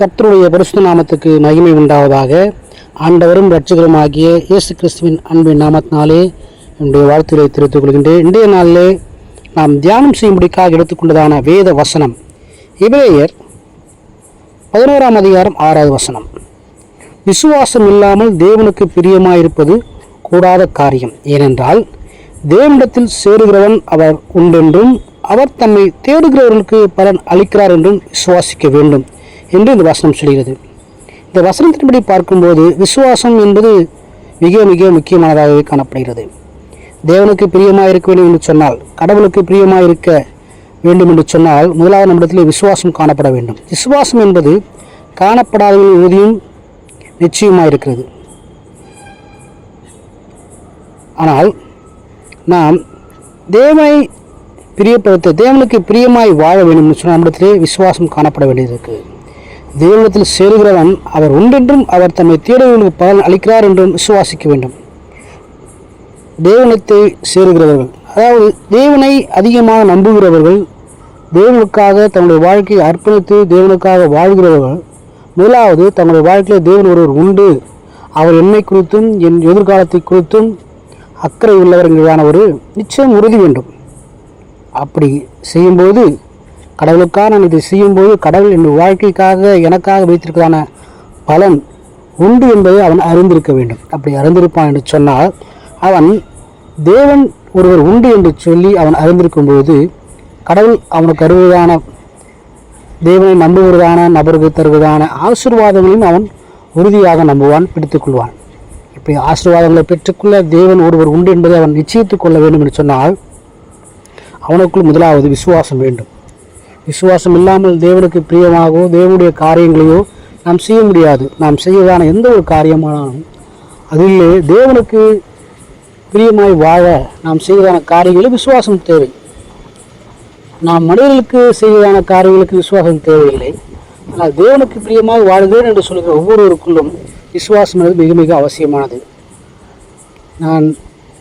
கர்த்தருடைய பரிசு நாமத்துக்கு மகிமை உண்டாவதாக. ஆண்டவரும் ரட்சகருமாகிய இயேசு கிறிஸ்துவின் அன்பின் நாமத்தினாலே என்னுடைய வாழ்த்துக்களை தெரிவித்துக் கொள்கின்றேன். இன்றைய நாளிலே நாம் தியானம் செய்யும்படிக்காக எடுத்துக்கொண்டதான வேத வசனம் இபிரேயர் பதினோராம் அதிகாரம் ஆறாவது வசனம். விசுவாசம் இல்லாமல் தேவனுக்கு பிரியமாயிருப்பது கூடாத காரியம். ஏனென்றால் தேவனிடத்தில் சேருகிறவன் அவர் உண்டென்றும் அவர் தம்மை தேடுகிறவர்களுக்கு பலன் அளிக்கிறார் என்றும் விசுவாசிக்க வேண்டும். என்று இந்த வசனம் சொல்கிறது. இந்த வசனத்தின்படி பார்க்கும்போது விசுவாசம் என்பது மிக மிக முக்கியமானதாகவே காணப்படுகிறது. தேவனுக்கு பிரியமாக இருக்க வேண்டும் என்று சொன்னால் கடவுளுக்கு பிரியமாக இருக்க வேண்டும் என்று சொன்னால் முதலாவது நம்மிடத்தில் விசுவாசம் காணப்பட வேண்டும். விசுவாசம் என்பது காணப்படாத உறுதியும் நிச்சயமாக இருக்கிறது. ஆனால் நாம் தேவனை பிரியப்படுத்த தேவனுக்கு பிரியமாய் வாழ வேண்டும் என்று சொன்ன நம்மிடத்திலே விசுவாசம் காணப்பட வேண்டியது இருக்குது. தேவனத்தில் சேருகிறவன் அவர் உண்டென்றும் அவர் தம்மை தேடுவர்களுக்கு பலன் அளிக்கிறார் என்றும் விசுவாசிக்க வேண்டும். தேவனத்தை சேருகிறவர்கள் அதாவது தேவனை அதிகமாக நம்புகிறவர்கள் தேவனுக்காக தங்களுடைய வாழ்க்கையை அர்ப்பணித்து தேவனுக்காக வாழ்கிறவர்கள் முதலாவது தங்களுடைய வாழ்க்கையில் தேவன் ஒருவர் உண்டு. அவர் என்னை குறித்தும் என் எதிர்காலத்தை குறித்தும் அக்கறை உள்ளவர் என்கிறதான ஒரு நிச்சயம் உறுதி வேண்டும். அப்படி செய்யும்போது கடவுளுக்காக நான் இதை செய்யும்போது கடவுள் என் வாழ்க்கைக்காக எனக்காக வைத்திருக்கிறதான பலன் உண்டு என்பதை அவன் அறிந்திருக்க வேண்டும். அப்படி அறிந்திருப்பான் என்று சொன்னால் அவன் தேவன் ஒருவர் உண்டு என்று சொல்லி அவன் அறிந்திருக்கும் பொழுது கடவுள் அவனுக்கு அருவதான தேவனை நம்புவதான நபருக்கு தருவதான ஆசீர்வாதங்களையும் அவன் உறுதியாக நம்புவான் பிடித்துக்கொள்வான் இப்படி ஆசீர்வாதங்களை பெற்றுக்கொள்ள தேவன் ஒருவர் உண்டு என்பதை அவன் நிச்சயித்துக் கொள்ள வேண்டும் என்று சொன்னால் அவனுக்குள் முதலாவது விசுவாசம் வேண்டும். விசுவாசம் இல்லாமல் தேவனுக்கு பிரியமாகவோ தேவனுடைய காரியங்களையோ நாம் செய்ய முடியாது. நாம் செய்வதான எந்த ஒரு காரியமானாலும் அதிலே தேவனுக்கு பிரியமாய் வாழ நாம் செய்வதான காரியங்களில் விசுவாசம் தேவை. நாம் மனிதர்களுக்கு செய்வதான காரியங்களுக்கு விசுவாசம் தேவையில்லை. ஆனால் தேவனுக்கு பிரியமாக வாழ்கிறேன் என்று சொல்கிற ஒவ்வொருவருக்குள்ளும் விசுவாசம் என்பது மிக மிக அவசியமானது. நான்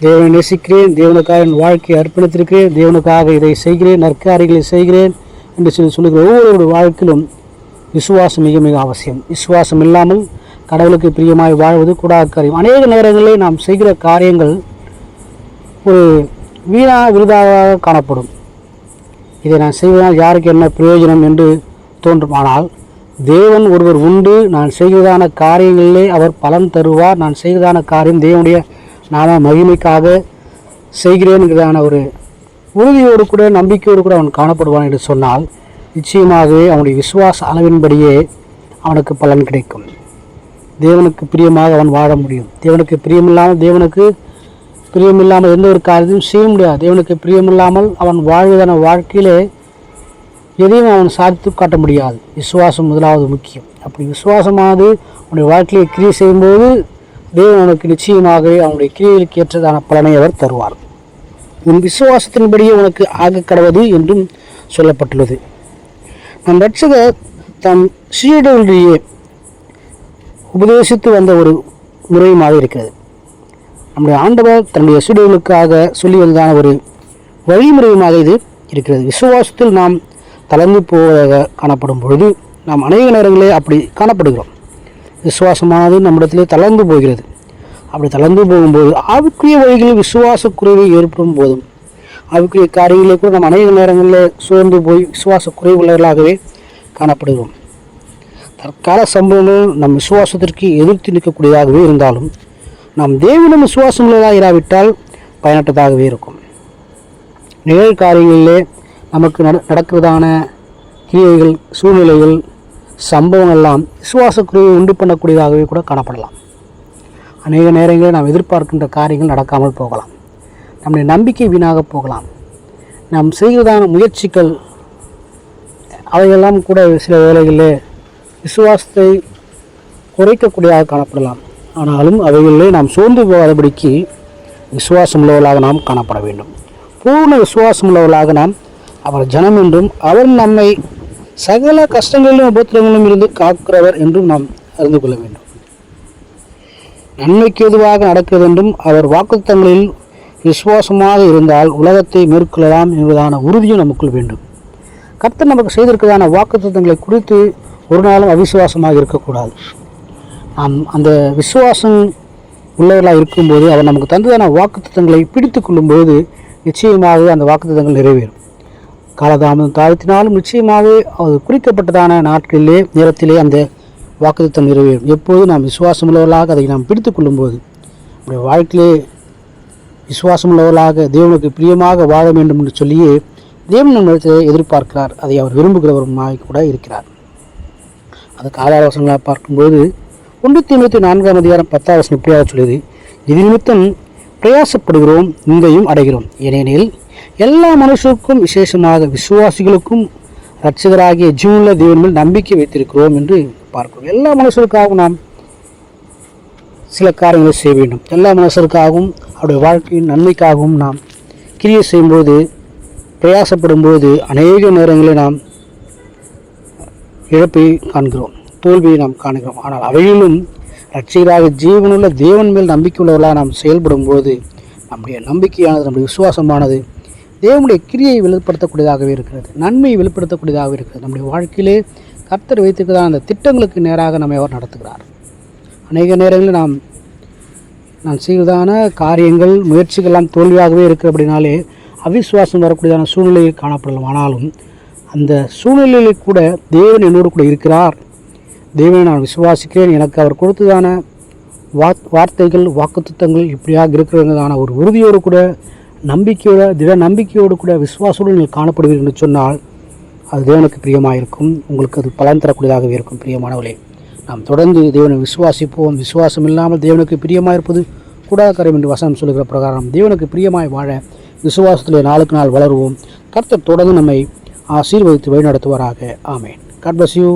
தேவனை நேசிக்கிறேன் தேவனுக்காக என் வாழ்க்கையை அர்ப்பணித்திருக்கிறேன் தேவனுக்காக இதை செய்கிறேன் நற்காரியங்களை செய்கிறேன் என்று சொல்லி சொல்லுகிற ஒவ்வொருவருடைய வாழ்க்கையிலும் விசுவாசம் மிக மிக அவசியம். விசுவாசம் இல்லாமல் கடவுளுக்கு பிரியமாய் வாழ்வது கூடாத காரியம். அநேக நேரங்களில் நாம் செய்கிற காரியங்கள் ஒரு வீணா விருதாக காணப்படும். இதை நான் செய்வதால் யாருக்கு என்ன பிரயோஜனம் என்று தோன்றும். ஆனால் தேவன் ஒருவர் உண்டு நான் செய்ததான காரியங்களிலே அவர் பலன் தருவார். நான் செய்கிறதான காரியம் தேவனுடைய நாம மகிமைக்காக செய்கிறேன்கிறதான ஒரு உறுதியோடு கூட நம்பிக்கையோடு கூட அவன் காணப்படுவான் என்று சொன்னால் நிச்சயமாகவே அவனுடைய விசுவாச அளவின்படியே அவனுக்கு பலன் கிடைக்கும். தேவனுக்கு பிரியமாக அவன் வாழ முடியும். தேவனுக்கு பிரியமில்லாமல் தேவனுக்கு பிரியமில்லாமல் எந்த ஒரு காரியத்தையும் செய்ய முடியாது. தேவனுக்கு பிரியமில்லாமல் அவன் வாழ்வதான வாழ்க்கையிலே எதையும் அவன் சாதித்து காட்ட முடியாது. விசுவாசம் முதலாவது முக்கியம். அப்படி விசுவாசமானது அவனுடைய வாழ்க்கையை கிரியை செய்யும்போது தேவன் அவனுக்கு நிச்சயமாகவே அவனுடைய கிரியைகளுக்கு ஏற்றதான பலனை அவர் தருவார். உன் விசுவாசத்தின்படியே உனக்கு ஆக கடவது என்றும் சொல்லப்பட்டுள்ளது. நம் ரட்சகர் தம் சீடர்களிடையே உபதேசித்து வந்த ஒரு முறையுமாக இருக்கிறது. நம்முடைய ஆண்டவர் தன்னுடைய சீடர்களுக்காக சொல்லி வந்ததான ஒரு வழிமுறையுமாக இது இருக்கிறது. விசுவாசத்தில் நாம் தளர்ந்து போவதாக காணப்படும் பொழுது நாம் அநேக நேரங்களே அப்படி காணப்படுகிறோம். விசுவாசமானது நம்மிடத்திலே தளர்ந்து போகிறது. அப்படி தளர்ந்து போகும்போது ஆவிக்குரிய வழிகளில் விசுவாச குறைவு ஏற்படும் போதும். ஆவிக்குரிய காரியங்களில் கூட நாம் அநேக நேரங்களில் சோர்ந்து போய் விசுவாச குறைவுள்ளவர்களாகவே காணப்படுகிறோம். தற்கால சம்பவங்கள் நம் விசுவாசத்திற்கு எதிர்த்து நிற்கக்கூடியதாகவே இருந்தாலும் நாம் தேவனும் விசுவாசம் உள்ளதாக இராவிட்டால் பயனற்றதாகவே இருக்கும். நிகழ் காரியங்களிலே நமக்கு நட நடக்கிறதான கிரியைகள் சூழ்நிலைகள் சம்பவங்கள்லாம் விசுவாசக்குறைவை உண்டு பண்ணக்கூடியதாகவே கூட காணப்படலாம். அநேக நேரங்களில் நாம் எதிர்பார்க்கின்ற காரியங்கள் நடக்காமல் போகலாம். நம்முடைய நம்பிக்கை வீணாக போகலாம். நாம் செய்கிறதான முயற்சிகள் அவையெல்லாம் கூட சில வேளைகளில் விசுவாசத்தை குறைக்கக்கூடியதாக காணப்படலாம். ஆனாலும் அவைகளிலே நாம் சோர்ந்து போகாதபடிக்கு விசுவாசம் உள்ளவர்களாக நாம் காணப்பட வேண்டும். பூர்ண விசுவாசம் உள்ளவர்களாக நாம் அவர் ஜனம் என்றும் அவர் நம்மை சகல கஷ்டங்களிலும் உபத்திரங்களிலும் இருந்து காக்கிறவர் என்றும் நாம் அறிந்து கொள்ள வேண்டும். நன்மைக்கு எதுவாக நடக்கிறது என்றும் அவர் வாக்குத்தங்களில் விசுவாசமாக இருந்தால் உலகத்தை மேற்கொள்ளலாம் என்பதான உறுதியும் நமக்குள் வேண்டும். கர்த்தர் நமக்கு செய்திருக்கிறதான வாக்குத்தங்களை குறித்து ஒரு நாளும் அவிசுவாசமாக இருக்கக்கூடாது. நாம் அந்த விசுவாசம் உள்ளவர்களாக இருக்கும்போது அவர் நமக்கு தந்ததான வாக்குத்தங்களை பிடித்து கொள்ளும்போது நிச்சயமாக அந்த வாக்குத்தங்கள் நிறைவேறும். காலதாமதம் தாழ்த்தினாலும் நிச்சயமாக அது குறிக்கப்பட்டதான நாட்களிலே நேரத்திலே அந்த வாக்குத்தம் நிறைவேறும். எப்போது நாம் விசுவாசமுள்ளவர்களாக அதை நாம் பிடித்து கொள்ளும்போது நம்முடைய வாழ்க்கையிலே விசுவாசமுள்ளவர்களாக தேவனுக்கு பிரியமாக வாழ வேண்டும் என்று சொல்லியே தேவன் நம்மிடத்திலே எதிர்பார்க்கிறார். அதை அவர் விரும்புகிறவருமாக கூட இருக்கிறார். அதுக்கு காலாவசங்களாக பார்க்கும்போது ஒன்று தொண்ணூற்றி நான்காம் அதிகாரம் பத்தாம் வசனம் இப்படியாக சொல்லியது இது நிமித்தம் பிரயாசப்படுகிறோம் இங்கேயும் அடைகிறோம். ஏனெனில் எல்லா மனுஷருக்கும் விசேஷமாக விசுவாசிகளுக்கும் ரட்சகராகிய ஜீவனுள்ள தேவன் மேல் நம்பிக்கை வைத்திருக்கிறோம் என்று பார்க்கிறோம். எல்லா மனுஷருக்காகவும் நாம் சில காரியங்களை செய்ய வேண்டும். எல்லா மனுஷருக்காகவும் அவருடைய வாழ்க்கையின் நன்மைக்காகவும் நாம் கிரியை செய்யும்போது பிரயாசப்படும்போது அநேக நேரங்களில் நாம் இழப்பை காண்கிறோம். தோல்வியை நாம் காண்கிறோம். ஆனால் அவையிலும் ரட்சிகராக ஜீவனுள்ள தேவன் மேல் நம்பிக்கை உள்ளவர்களாக நாம் செயல்படும் போது நம்முடைய நம்பிக்கையானது நம்முடைய விசுவாசமானது தேவனுடைய கிரியை வெளிப்படுத்தக்கூடியதாகவே இருக்கிறது. நன்மையை வெளிப்படுத்தக்கூடியதாகவே இருக்கிறது. நம்முடைய வாழ்க்கையிலே கர்த்தர் வைத்திருக்கிறதான அந்த திட்டங்களுக்கு நேராக நம்மை அவர் நடத்துகிறார். அநேக நேரங்களில் நாம் நான் செய்வதான காரியங்கள் முயற்சிகள்லாம் தோல்வியாகவே இருக்குது அப்படின்னாலே அவிசுவாசம் வரக்கூடியதான சூழ்நிலையில் காணப்படலாம். ஆனாலும் அந்த சூழ்நிலையில் கூட தேவன் என்னோடு கூட இருக்கிறார். தேவனை நான் விசுவாசிக்கிறேன். எனக்கு அவர் கொடுத்ததான வாத் வார்த்தைகள் வாக்குத்தங்கள் இப்படியாக இருக்கிறதான ஒரு உறுதியோடு கூட நம்பிக்கையோட திட நம்பிக்கையோடு கூட விசுவாசோடு நீங்கள் காணப்படுவீர்கள் என்று சொன்னால் அது தேவனுக்கு பிரியமாக இருக்கும் உங்களுக்கு அது பலன் தரக்கூடியதாகவே இருக்கும் பிரியமானவர்களே. நாம் தொடர்ந்து தேவனை விசுவாசிப்போம். விசுவாசம் இல்லாமல் தேவனுக்கு பிரியமாக இருப்பது கூடாத காரியம் என்று வசனம் சொல்லுகிற பிரகாரம் தேவனுக்கு பிரியமாய் வாழ விசுவாசத்திலே நாளுக்கு நாள் வளருவோம். கர்த்தர் தொடர்ந்து நம்மை ஆசீர்வதித்து வழிநடத்துவாராக. ஆமேன். God bless you